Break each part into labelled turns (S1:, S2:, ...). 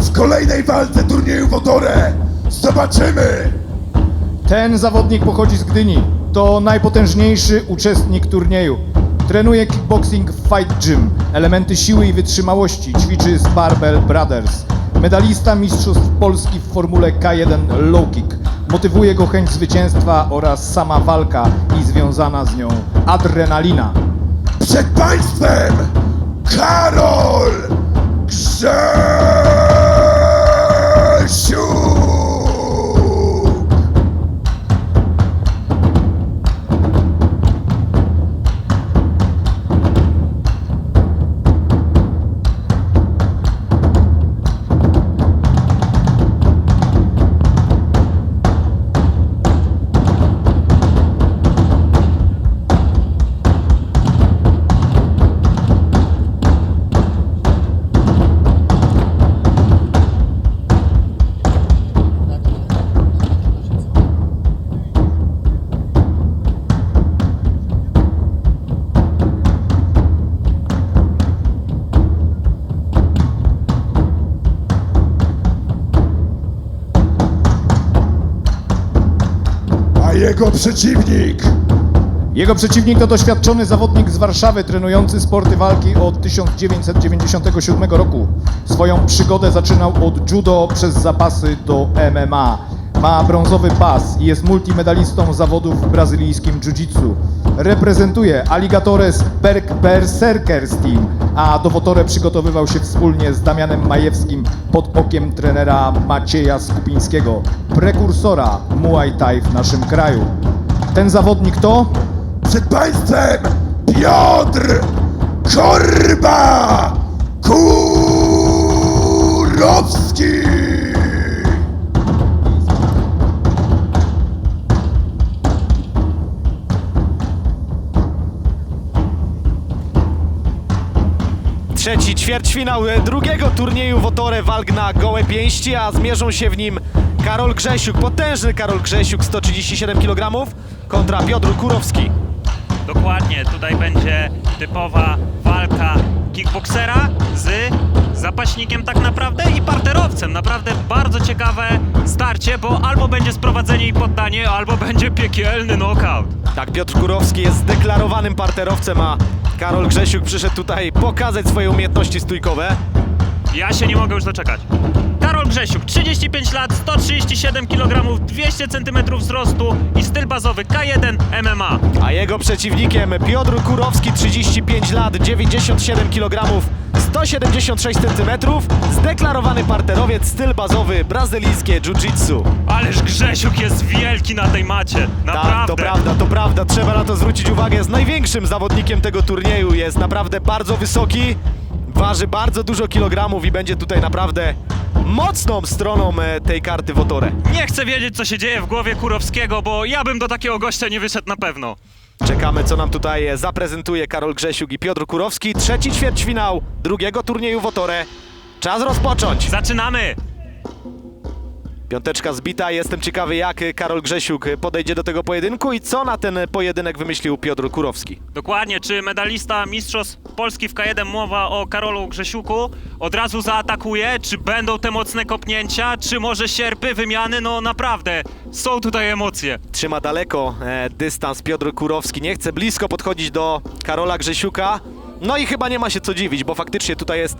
S1: W kolejnej walce turnieju Wodore zobaczymy!
S2: Ten zawodnik pochodzi z Gdyni. To najpotężniejszy uczestnik turnieju. Trenuje kickboxing w Fight Gym. Elementy siły i wytrzymałości ćwiczy z Barbell Brothers. Medalista Mistrzostw Polski w formule K1 Low Kick. Motywuje go chęć zwycięstwa oraz sama walka i związana z nią adrenalina.
S1: Przed Państwem Karol Grzesiuk! Jego przeciwnik
S2: Jego przeciwnik to doświadczony zawodnik z Warszawy, trenujący sporty walki od 1997 roku. Swoją przygodę zaczynał od judo przez zapasy do MMA. Ma brązowy pas i jest multimedalistą zawodów w brazylijskim jiu-jitsu. Reprezentuje Alligatores Berk Berserkers Team, a do Wotore przygotowywał się wspólnie z Damianem Majewskim pod okiem trenera Macieja Skupińskiego, prekursora Muay Thai w naszym kraju. Ten zawodnik to
S1: przed Państwem Piotr Korba Kurowski!
S3: Trzeci ćwierćfinał drugiego turnieju Wotore walk na gołe pięści, a zmierzą się w nim Karol Grzesiuk, potężny Karol Grzesiuk, 137 kg kontra Piotr Kurowski.
S4: Dokładnie, tutaj będzie typowa walka kickboksera z zapaśnikiem tak naprawdę i parterowcem. Naprawdę bardzo ciekawe starcie, bo albo będzie sprowadzenie i poddanie, albo będzie piekielny knockout.
S3: Tak, Piotr Kurowski jest zdeklarowanym parterowcem, a Karol Grzesiuk przyszedł tutaj pokazać swoje umiejętności stójkowe.
S4: Ja się nie mogę już doczekać. Karol Grzesiuk, 35 lat, 137 kg, 200 cm wzrostu i styl bazowy K1 MMA.
S3: A jego przeciwnikiem Piotr Kurowski, 35 lat, 97 kg, 176 cm, zdeklarowany parterowiec, styl bazowy, brazylijskie jiu-jitsu.
S4: Ależ Grzesiuk jest wielki na tej macie, naprawdę.
S3: Tak, to prawda, to prawda. Trzeba na to zwrócić uwagę. Jest największym zawodnikiem tego turnieju. Jest naprawdę bardzo wysoki. Waży bardzo dużo kilogramów i będzie tutaj naprawdę mocną stroną e, tej karty Wotore.
S4: Nie chcę wiedzieć, co się dzieje w głowie Kurowskiego, bo ja bym do takiego gościa nie wyszedł na pewno.
S3: Czekamy, co nam tutaj e, zaprezentuje Karol Grzesiuk i Piotr Kurowski. Trzeci ćwierćfinał drugiego turnieju Wotore. Czas rozpocząć.
S4: Zaczynamy!
S3: Piąteczka zbita. Jestem ciekawy, jak Karol Grzesiuk podejdzie do tego pojedynku i co na ten pojedynek wymyślił Piotr Kurowski.
S4: Dokładnie, czy medalista Mistrzostw Polski w K1 mowa o Karolu Grzesiuku od razu zaatakuje, czy będą te mocne kopnięcia, czy może sierpy, wymiany, no naprawdę, są tutaj emocje.
S3: Trzyma daleko e, dystans Piotr Kurowski, nie chce blisko podchodzić do Karola Grzesiuka. No i chyba nie ma się co dziwić, bo faktycznie tutaj jest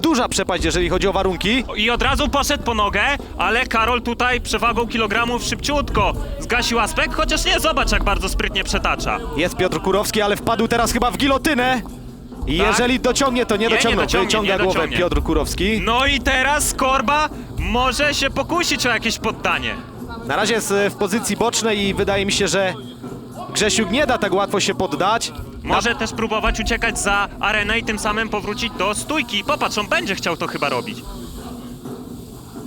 S3: duża przepaść, jeżeli chodzi o warunki.
S4: I od razu poszedł po nogę, ale Karol tutaj przewagą kilogramów szybciutko zgasił aspekt, chociaż nie, zobacz jak bardzo sprytnie przetacza.
S3: Jest Piotr Kurowski, ale wpadł teraz chyba w gilotynę. I
S4: Tak.
S3: jeżeli dociągnie, to nie,
S4: Nie,
S3: dociągnął.
S4: dociągnie,
S3: Wyciąga
S4: nie
S3: głowę
S4: dociągnie.
S3: Piotr Kurowski.
S4: No i teraz Korba może się pokusić o jakieś poddanie.
S3: Na razie jest e, w pozycji bocznej i wydaje mi się, że Grzesiuk nie da tak łatwo się poddać.
S4: Może też próbować uciekać za arenę i tym samym powrócić do stójki. Popatrz, on będzie chciał to chyba robić.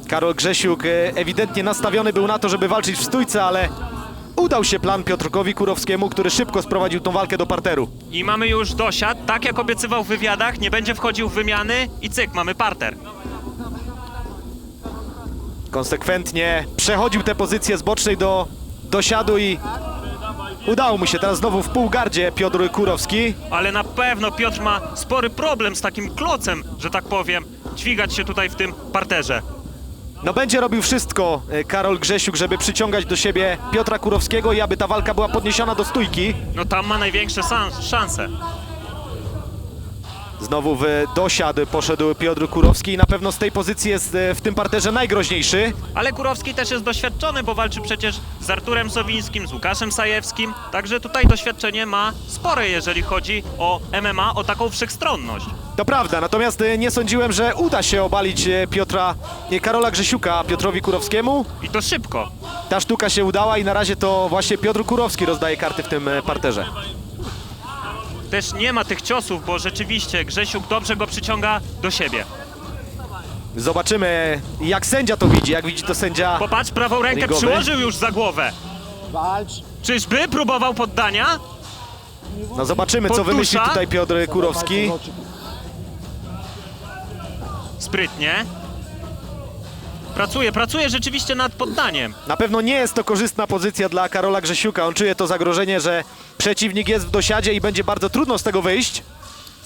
S3: Karol Grzesiuk e, ewidentnie nastawiony był na to, żeby walczyć w stójce, ale udał się plan Piotrkowi Kurowskiemu, który szybko sprowadził tą walkę do parteru.
S4: I mamy już dosiad, tak jak obiecywał w wywiadach, nie będzie wchodził w wymiany i cyk, mamy parter.
S3: Konsekwentnie przechodził tę pozycję z bocznej do dosiadu i udało mu się. Teraz znowu w półgardzie Piotr Kurowski.
S4: Ale na pewno Piotr ma spory problem z takim klocem, że tak powiem. dźwigać się tutaj w tym parterze.
S3: No będzie robił wszystko e, Karol Grzesiuk, żeby przyciągać do siebie Piotra Kurowskiego i aby ta walka była podniesiona do stójki.
S4: No tam ma największe szanse.
S3: Znowu w dosiad poszedł Piotr Kurowski i na pewno z tej pozycji jest e, w tym parterze najgroźniejszy.
S4: Ale Kurowski też jest doświadczony, bo walczy przecież z Arturem Sowińskim, z Łukaszem Sajewskim. Także tutaj doświadczenie ma spore, jeżeli chodzi o MMA, o taką wszechstronność.
S3: To prawda, natomiast e, nie sądziłem, że uda się obalić e, Piotra, Karola Grzesiuka Piotrowi Kurowskiemu.
S4: I to szybko.
S3: Ta sztuka się udała i na razie to właśnie Piotr Kurowski rozdaje karty w tym parterze.
S4: Też nie ma tych ciosów, bo rzeczywiście Grzesiuk dobrze go przyciąga do siebie.
S3: Zobaczymy, jak sędzia to widzi, jak widzi to sędzia.
S4: Popatrz, prawą rękę
S3: Ringowy.
S4: przyłożył już za głowę.
S5: Walcz.
S4: Czyżby próbował poddania?
S3: No zobaczymy, co
S4: Podtusza.
S3: wymyśli tutaj Piotr Kurowski.
S4: Sprytnie. Pracuje, pracuje rzeczywiście nad poddaniem.
S3: Na pewno nie jest to korzystna pozycja dla Karola Grzesiuka. On czuje to zagrożenie, że przeciwnik jest w dosiadzie i będzie bardzo trudno z tego wyjść.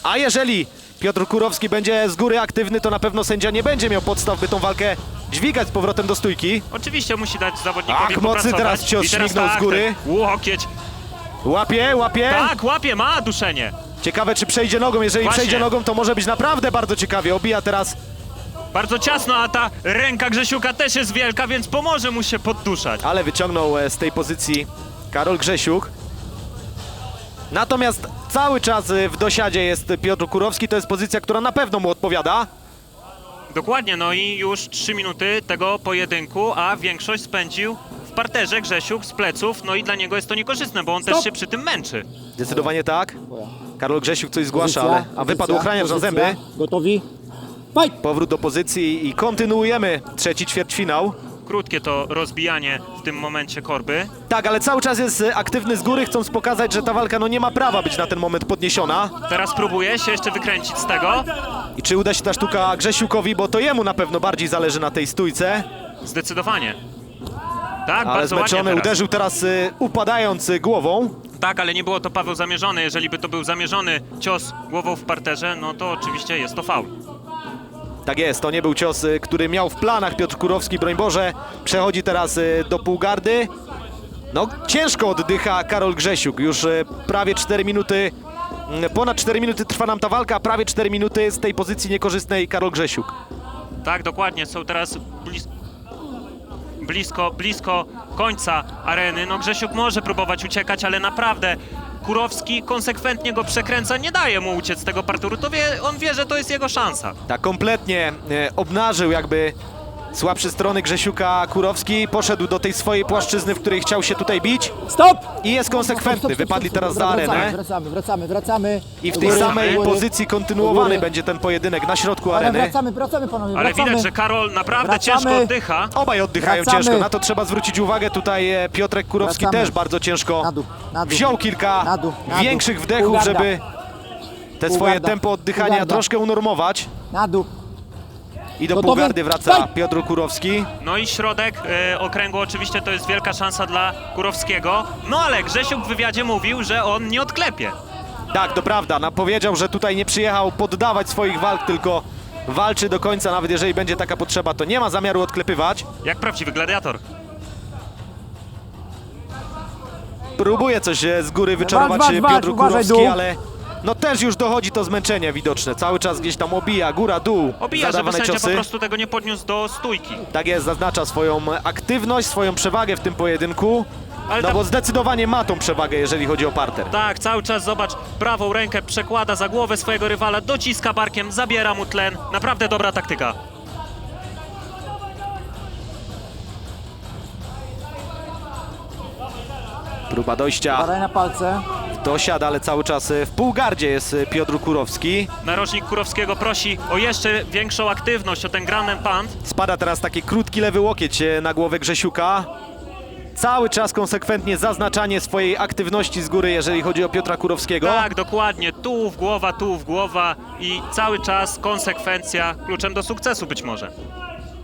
S3: A jeżeli Piotr Kurowski będzie z góry aktywny, to na pewno sędzia nie będzie miał podstaw, by tą walkę dźwigać z powrotem do stójki.
S4: Oczywiście musi dać zawodnikowi
S3: Ach,
S4: popracować.
S3: teraz cios
S4: I
S3: śmignął z
S4: tak,
S3: góry.
S4: ten Łokieć.
S3: Łapie, łapie.
S4: Tak, łapie, ma duszenie.
S3: Ciekawe, czy przejdzie nogą. Jeżeli
S4: Właśnie.
S3: przejdzie nogą, to może być naprawdę bardzo ciekawie. Obija teraz
S4: Bardzo ciasno, a ta ręka Grzesiuka też jest wielka, więc pomoże mu się podduszać.
S3: ale wyciągnął e, z tej pozycji Karol Grzesiuk. Natomiast cały czas e, w dosiadzie jest Piotr Kurowski, to jest pozycja, która na pewno mu odpowiada.
S4: Dokładnie, no i już 3 minuty tego pojedynku, a większość spędził w parterze Grzesiuk z pleców, no i dla niego jest to niekorzystne, bo on też
S5: Stop.
S4: się przy tym męczy.
S3: Zdecydowanie tak. Karol Grzesiuk coś zgłasza,
S5: Pozycja,
S3: ale a wypadł
S5: pozycja,
S3: ochraniacz na zęby.
S5: Gotowi?
S3: Powrót do pozycji i kontynuujemy trzeci ćwierćfinał.
S4: Krótkie to rozbijanie w tym momencie korby.
S3: Tak, ale cały czas jest e, aktywny z góry, chcąc pokazać, że ta walka no nie ma prawa być na ten moment podniesiona.
S4: Teraz próbuje się jeszcze wykręcić z tego.
S3: I czy uda się ta sztuka Grzesiukowi, bo to jemu na pewno bardziej zależy na tej stójce.
S4: Zdecydowanie. Tak,
S3: Ale
S4: bardzo ładnie
S3: zmęczony
S4: teraz.
S3: uderzył teraz y, upadając y, głową.
S4: Tak, ale nie było to Paweł zamierzony. Jeżeli by to był zamierzony cios głową w parterze, no to oczywiście jest to faul.
S3: Tak jest, to nie był cios, y, który miał w planach Piotr Kurowski, broń Boże. Przechodzi teraz y, do półgardy. No, ciężko oddycha Karol Grzesiuk. Już y, prawie 4 minuty, mm, ponad 4 minuty trwa nam ta walka, prawie 4 minuty z tej pozycji niekorzystnej Karol Grzesiuk.
S4: Tak, dokładnie. Są teraz blis... blisko, blisko końca areny. No Grzesiuk może próbować uciekać, ale naprawdę Kurowski konsekwentnie go przekręca, nie daje mu uciec z tego parteru. To wie, on wie, że to jest jego szansa.
S3: Tak kompletnie e, obnażył jakby słabsze strony Grzesiuka Kurowski. Poszedł do tej swojej płaszczyzny, w której chciał się tutaj bić
S5: Stop!
S3: i jest konsekwentny. Wypadli teraz za arenę.
S5: Wracamy, wracamy, wracamy.
S3: I w tej
S5: góry,
S3: samej pozycji kontynuowany
S5: góry.
S3: będzie ten pojedynek na środku
S5: Ale
S3: areny.
S5: wracamy, wracamy panowie,
S4: Ale
S5: wracamy.
S4: widać, że Karol naprawdę
S5: Wracamy.
S4: ciężko oddycha.
S3: Obaj oddychają
S5: Wracamy.
S3: ciężko, na to trzeba zwrócić uwagę. Tutaj e, Piotrek Kurowski
S5: Wracamy.
S3: też bardzo ciężko
S5: Na dół, na dół.
S3: wziął kilka
S5: Na dół, na dół.
S3: większych wdechów, żeby te swoje tempo oddychania troszkę unormować.
S5: Na dół.
S3: I do
S5: Gotowy?
S3: półgardy wraca
S5: Fight!
S3: Piotr Kurowski.
S4: No i środek e, okręgu oczywiście to jest wielka szansa dla Kurowskiego. No ale Grzesiuk w wywiadzie mówił, że on nie odklepie.
S3: Tak, to prawda. No, powiedział, że tutaj nie przyjechał poddawać swoich walk, tylko walczy do końca, nawet jeżeli będzie taka potrzeba, to nie ma zamiaru odklepywać.
S4: Jak prawdziwy gladiator.
S3: Próbuje coś e, z góry wyczarować
S5: walcz,
S3: e,
S5: walcz,
S3: Piotr
S5: uważaj,
S3: Kurowski,
S5: dół.
S3: ale no też już dochodzi to zmęczenie widoczne. Cały czas gdzieś tam obija, góra, dół,
S4: Obija, żeby sędzia
S3: ciosy.
S4: po prostu tego nie podniósł do stójki.
S3: Tak jest, zaznacza swoją aktywność, swoją przewagę w tym pojedynku.
S4: Ale
S3: No
S4: tam-
S3: bo zdecydowanie ma tą przewagę, jeżeli chodzi o parter.
S4: Tak, cały czas zobacz, prawą rękę przekłada za głowę swojego rywala, dociska barkiem, zabiera mu tlen. Naprawdę dobra taktyka.
S3: Próba dojścia
S5: Badaj na palce.
S3: do siada, ale cały czas w półgardzie jest Piotr Kurowski.
S4: Narożnik Kurowskiego prosi o jeszcze większą aktywność, o ten granen pant.
S3: Spada teraz taki krótki lewy łokieć e, na głowę Grzesiuka. Cały czas konsekwentnie zaznaczanie swojej aktywności z góry, jeżeli chodzi o Piotra Kurowskiego.
S4: Tak, dokładnie, tułów głowa, tułów głowa i cały czas konsekwencja kluczem do sukcesu być może.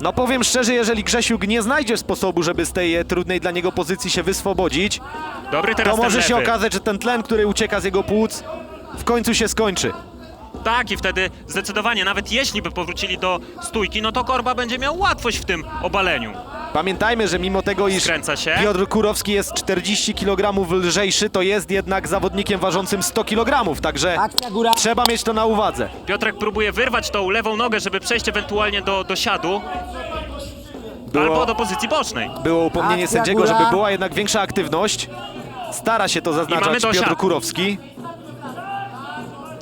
S3: No powiem szczerze, jeżeli Grzesiuk nie znajdzie sposobu, żeby z tej e, trudnej dla niego pozycji się wyswobodzić,
S4: Dobry teraz
S3: to
S4: ten
S3: może się okazać, że ten tlen, który ucieka z jego płuc, w końcu się skończy.
S4: Tak, i wtedy zdecydowanie, nawet jeśli by powrócili do stójki, no to Korba będzie miał łatwość w tym obaleniu.
S3: Pamiętajmy, że mimo tego, iż
S4: Skręca się.
S3: Piotr Kurowski jest 40 kg lżejszy, to jest jednak zawodnikiem ważącym 100 kg, także
S5: Akcja góra.
S3: trzeba mieć to na uwadze.
S4: Piotrek próbuje wyrwać tą lewą nogę, żeby przejść ewentualnie do, do siadu
S3: Było,
S4: albo do pozycji bocznej.
S3: było upomnienie
S5: Akcja
S3: sędziego,
S5: góra.
S3: żeby była jednak większa aktywność. Stara się to
S4: mamy
S3: zaznaczać. Piotr Kurowski.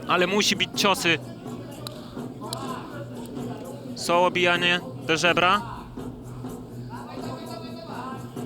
S4: ale musi bić ciosy. Są obijanie do żebra.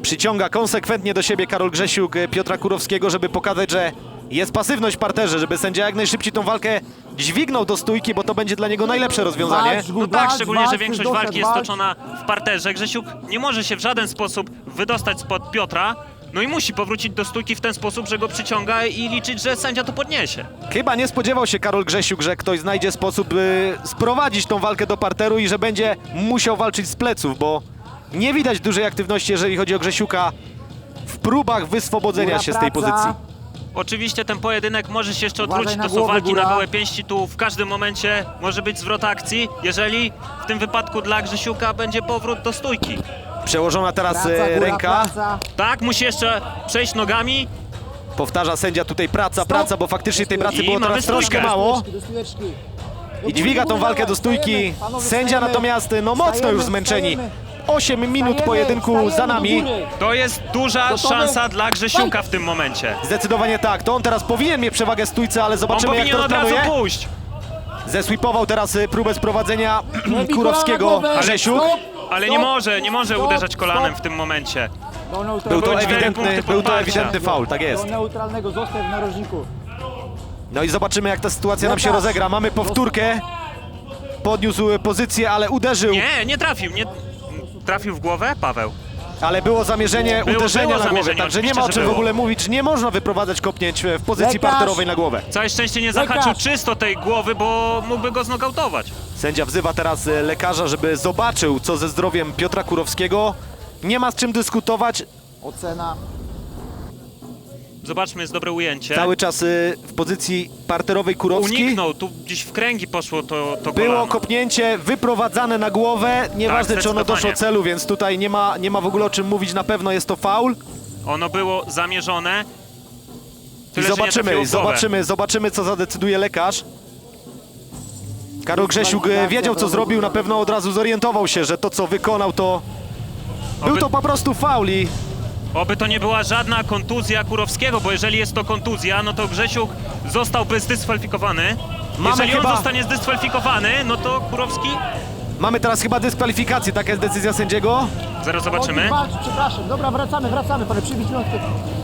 S3: Przyciąga konsekwentnie do siebie Karol Grzesiuk e, Piotra Kurowskiego, żeby pokazać, że jest pasywność w parterze, żeby sędzia jak najszybciej tą walkę dźwignął do stójki, bo to będzie dla niego najlepsze rozwiązanie.
S4: No tak, szczególnie, że większość walki jest toczona w parterze. Grzesiuk nie może się w żaden sposób wydostać spod Piotra. No i musi powrócić do stójki w ten sposób, że go przyciąga i liczyć, że sędzia to podniesie.
S3: Chyba nie spodziewał się Karol Grzesiuk, że ktoś znajdzie sposób, by sprowadzić tą walkę do parteru i że będzie musiał walczyć z pleców, bo nie widać dużej aktywności, jeżeli chodzi o Grzesiuka w próbach wyswobodzenia
S5: Góra
S3: się z tej
S5: praca.
S3: pozycji.
S4: Oczywiście ten pojedynek może się jeszcze
S5: Uważaj
S4: odwrócić.
S5: na
S4: To są
S5: głowę,
S4: walki na
S5: góra.
S4: gołe pięści. Tu w każdym momencie może być zwrot akcji. Jeżeli w tym wypadku dla Grzesiuka będzie powrót do stójki.
S3: Przełożona teraz
S5: Praca,
S3: e,
S5: góra,
S3: ręka.
S5: praca.
S4: Tak, musi jeszcze przejść nogami.
S3: Powtarza sędzia tutaj praca, praca, bo faktycznie tej pracy
S4: I
S3: było
S4: mamy
S3: teraz troszkę mało.
S5: Do. Do
S3: I dźwiga tą walkę
S5: dawaj,
S3: do stójki.
S5: panowie,
S3: Sędzia natomiast no mocno już zmęczeni. 8 minut pojedynku za nami.
S4: To jest duża
S5: Gotowy?
S4: szansa dla Grzesiuka w tym momencie.
S3: Zdecydowanie tak. To on teraz powinien mieć przewagę stójce, ale
S4: On
S3: zobaczymy jak
S4: powinien
S3: to
S4: od razu pójść.
S3: Zeswipował teraz y, próbę sprowadzenia Kurowskiego
S5: głowę.
S3: Grzesiuk.
S4: Ale nie może, nie może uderzać kolanem w tym momencie.
S5: Do neutralnego.
S3: Był to
S4: Były cztery
S3: ewidentny,
S4: punkty
S3: był to
S4: poparcia.
S3: ewidentny faul, tak jest.
S5: Do neutralnego zostaw w narożniku.
S3: No i zobaczymy jak ta sytuacja nam się rozegra. Mamy powtórkę. Podniósł y, pozycję, ale uderzył.
S4: Nie, nie trafił. Nie... Trafił w głowę Paweł.
S3: Ale było zamierzenie
S4: Było-
S3: uderzenia
S4: było
S3: na głowę,
S4: zamierzenie,
S3: także nie ma
S4: oczywiście,
S3: o
S4: że
S3: czym w
S4: było.
S3: ogóle mówić. Nie można wyprowadzać kopnięć e, w pozycji
S5: Lekarz.
S3: parterowej na głowę.
S4: Całe szczęście nie
S5: Lekarz.
S4: zahaczył czysto tej głowy, bo mógłby go znokautować.
S3: Sędzia wzywa teraz e, lekarza, żeby zobaczył, co ze zdrowiem Piotra Kurowskiego. Nie ma z czym dyskutować.
S5: Ocena.
S4: Zobaczmy, jest dobre ujęcie.
S3: Cały czas y, w pozycji parterowej Kurowski.
S4: Uniknął, tu gdzieś w kręgi poszło to, to
S3: Było
S4: kolano.
S3: kopnięcie wyprowadzane na głowę. Nieważne, czy ono
S4: Tak, zdecydowanie.
S3: doszło celu, więc tutaj nie ma, nie ma w ogóle o czym mówić. Na pewno jest to faul.
S4: Ono było zamierzone.
S3: I
S4: Tyle, że nie trafiło
S3: zobaczymy,
S4: w głowę.
S3: zobaczymy, zobaczymy, co zadecyduje lekarz. Karol Grzesiuk e, wiedział, co zrobił, na pewno od razu zorientował się, że to, co wykonał, to był
S4: Oby-
S3: to po prostu faul i
S4: Oby to nie była żadna kontuzja Kurowskiego, bo jeżeli jest to kontuzja, no to Grzesiuk zostałby zdyskwalifikowany.
S3: Mamy
S4: jeżeli
S3: chyba-
S4: on zostanie zdyskwalifikowany, no to Kurowski...
S3: mamy teraz chyba dyskwalifikację. Taka jest decyzja sędziego.
S4: Zaraz zobaczymy.
S5: Walcz, przepraszam. Dobra, wracamy, wracamy. Panie, przybić piątkę.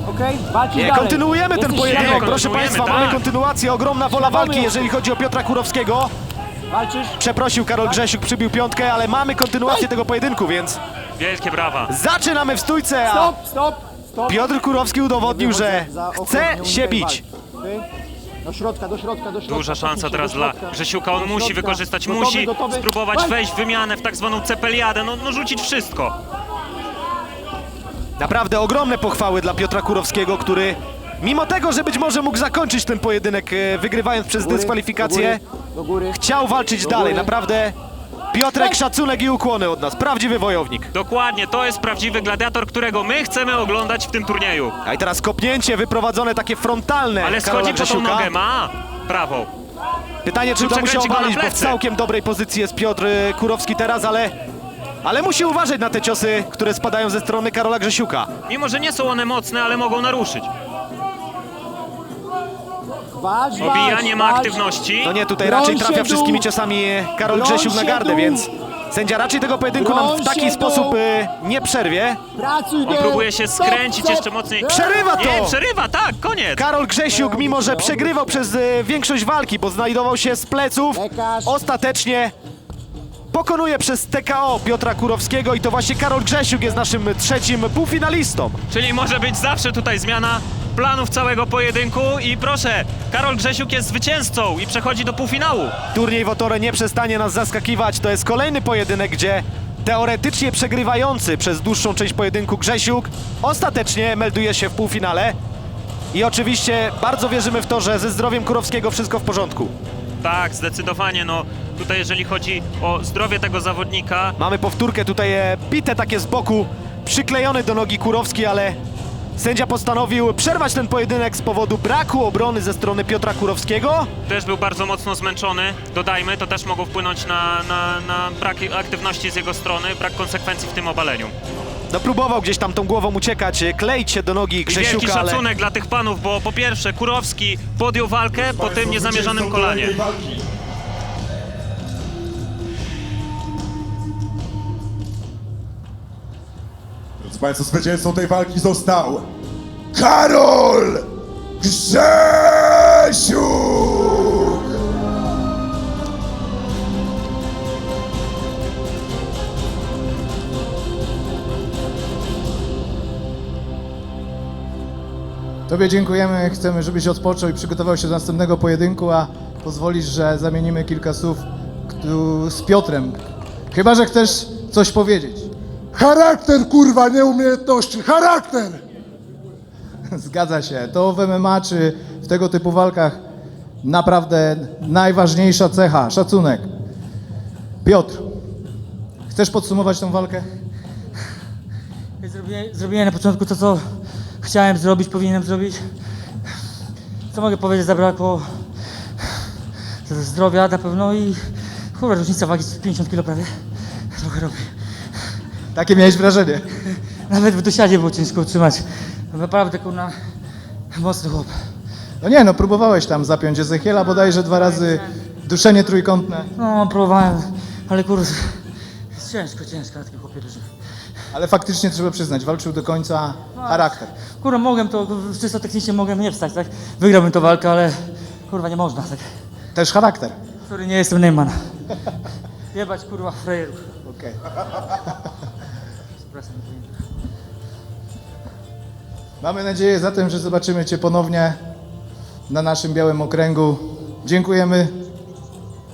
S5: Okej? Walczyć
S3: Nie,
S5: dalej.
S3: kontynuujemy ten pojedynek. Proszę Państwa,
S4: tak.
S3: mamy kontynuację. Ogromna wola walki, jeżeli chodzi o Piotra Kurowskiego.
S5: Walczysz?
S3: Przeprosił Karol Grzesiuk, przybił piątkę, ale mamy kontynuację tego pojedynku, więc
S4: Wielkie brawa.
S3: zaczynamy w stójce, a
S5: Stop, stop, stop.
S3: Piotr Kurowski udowodnił, że chce się bić.
S5: Do środka, do środka, do środka.
S4: Duża szansa teraz dla. Grzesiuka. On musi wykorzystać,
S5: Gotowy,
S4: musi
S5: gotowy.
S4: spróbować wejść w wymianę, w tak zwaną cepeliadę, no, no rzucić wszystko.
S3: Naprawdę ogromne pochwały dla Piotra Kurowskiego, który mimo tego, że być może mógł zakończyć ten pojedynek e, wygrywając przez dyskwalifikację,
S5: Do góry, do góry.
S3: chciał walczyć
S5: Do
S3: dalej.
S5: góry.
S3: Naprawdę Piotrek szacunek i ukłony od nas. Prawdziwy wojownik.
S4: Dokładnie, to jest prawdziwy gladiator, którego my chcemy oglądać w tym turnieju.
S3: A i teraz kopnięcie wyprowadzone takie frontalne
S4: Ale
S3: Karola
S4: schodzi po tą
S3: Grzesiuka.
S4: nogę, ma prawą.
S3: Pytanie, czy to musi
S4: przekręci go na
S3: obalić, bo w
S4: plecy.
S3: całkiem dobrej pozycji jest Piotr e, Kurowski teraz, ale... Ale musi uważać na te ciosy, które spadają ze strony Karola Grzesiuka.
S4: Mimo, że nie są one mocne, ale mogą naruszyć.
S5: Walcz, walcz,
S4: Obijanie ma
S5: walcz.
S4: aktywności.
S3: No nie, tutaj
S5: Broń
S3: raczej
S5: się
S3: trafia
S5: dół.
S3: wszystkimi ciosami Karol
S5: Broń
S3: Grzesiuk na
S5: się
S3: gardę,
S5: dół.
S3: więc sędzia raczej tego pojedynku nam w
S5: Broń
S3: taki
S5: się
S3: sposób
S5: dół.
S3: e, nie przerwie.
S5: Pracuj,
S4: On próbuje się skręcić
S5: stop.
S4: jeszcze mocniej.
S3: Przerywa
S4: Nie,
S3: to!
S4: przerywa, tak, koniec.
S3: Karol Grzesiuk, mimo że przegrywał przez e, większość walki, bo znajdował się z pleców,
S5: Lekarz.
S3: ostatecznie pokonuje przez TKO Piotra Kurowskiego i to właśnie Karol Grzesiuk jest naszym trzecim półfinalistą.
S4: Czyli może być zawsze tutaj zmiana planów całego pojedynku i proszę, Karol Grzesiuk jest zwycięzcą i przechodzi do półfinału.
S3: Turniej w Otore nie przestanie nas zaskakiwać. To jest kolejny pojedynek, gdzie teoretycznie przegrywający przez dłuższą część pojedynku Grzesiuk ostatecznie melduje się w półfinale. I oczywiście bardzo wierzymy w to, że ze zdrowiem Kurowskiego wszystko w porządku.
S4: Tak, zdecydowanie. No tutaj jeżeli chodzi o zdrowie tego zawodnika,
S3: Mamy powtórkę tutaj e, bite takie z boku, przyklejony do nogi Kurowski, ale sędzia postanowił przerwać ten pojedynek z powodu braku obrony ze strony Piotra Kurowskiego.
S4: też był bardzo mocno zmęczony. Dodajmy, to też mogło wpłynąć na, na, na brak aktywności z jego strony, brak konsekwencji w tym obaleniu.
S3: No próbował gdzieś tam tą głową uciekać, kleić się do nogi
S4: I wielki
S3: Grzesiuka, ale
S4: szacunek dla tych panów, bo po pierwsze Kurowski podjął walkę po tym niezamierzonym kolanie.
S1: Państwo, zwycięzcą tej walki został Karol Grzesiuk!
S2: Tobie dziękujemy, chcemy, żebyś odpoczął i przygotował się do następnego pojedynku, a pozwolisz, że zamienimy kilka słów z Piotrem. Chyba, że chcesz coś powiedzieć.
S6: Charakter, kurwa, nie umiejętności. Charakter!
S2: Zgadza się. To w MMA czy w tego typu walkach naprawdę najważniejsza cecha. Szacunek. Piotr, chcesz podsumować tą walkę?
S7: Zrobiłem, zrobiłem na początku to, co chciałem zrobić, powinienem zrobić. Co mogę powiedzieć, zabrakło zdrowia na pewno i kurwa, różnica wagi z 50 kg prawie. Trochę robi.
S2: Takie miałeś wrażenie.
S7: Nawet w dosiadzie było ciężko utrzymać. Naprawdę, kurna, mocny chłop.
S2: No nie, no próbowałeś tam zapiąć Ezechiela bodajże dwa razy. Duszenie trójkątne.
S7: No, próbowałem, ale kurde, ciężko, ciężko na takim chłopie dużym.
S2: Ale faktycznie trzeba przyznać, walczył do końca charakter.
S7: Kurwa, mogłem to, czysto technicznie mogłem nie wstać, tak? Wygrałbym tę walkę, ale kurwa, nie można, tak?
S2: Też charakter.
S7: Sorry, nie jestem Neyman. Jebać, kurwa, frajerów.
S2: Okej. Mamy nadzieję zatem, że zobaczymy Cię ponownie na naszym białym okręgu. Dziękujemy